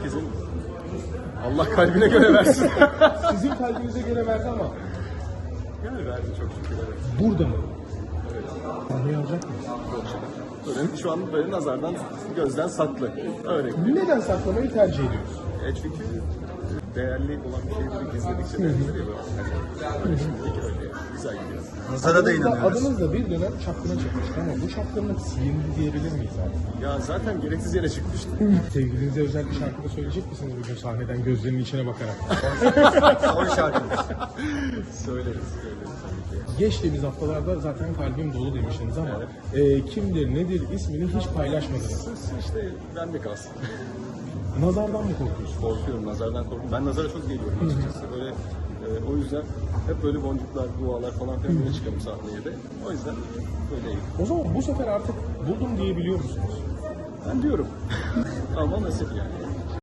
herkesin Allah kalbine göre versin. Sizin kalbinize göre verdi ama yani verdi çok şükür. Evet. burada mı? evet. Sahneyi alacak mıyız? Böyle, şu an böyle nazardan, gözden saklı. Öyle. Neden saklamayı tercih ediyoruz? E çünkü değerli olan bir şeyleri gizledikçe de güzel ya. Hani şimdilik öyle. Güzel gidiyor. Nazara da inanıyoruz. Adınız da bir dönem çapkına çıkmıştı ama bu çapkınlık silindi diyebilir miyiz abi? Ya zaten gereksiz yere çıkmıştı. Sevgilinize özel bir şarkı da söyleyecek misiniz bugün sahneden gözlerinin içine bakarak? Son şarkımız. söyleriz, söyleriz tabii ki. Geçtiğimiz haftalarda zaten kalbim dolu demiştiniz ama e, kimdir nedir ismini hiç paylaşmadınız. Siz işte bende kalsın. Nazardan mı korkuyorsun? Korkuyorum, nazardan korkuyorum. Ben nazara çok geliyorum açıkçası. Böyle e, yüzden hep böyle boncuklar, dualar falan filan böyle çıkarım sahneye de. O yüzden böyleyim. O zaman bu sefer artık buldum diyebiliyor musunuz? Ben diyorum. Ama nasip yani.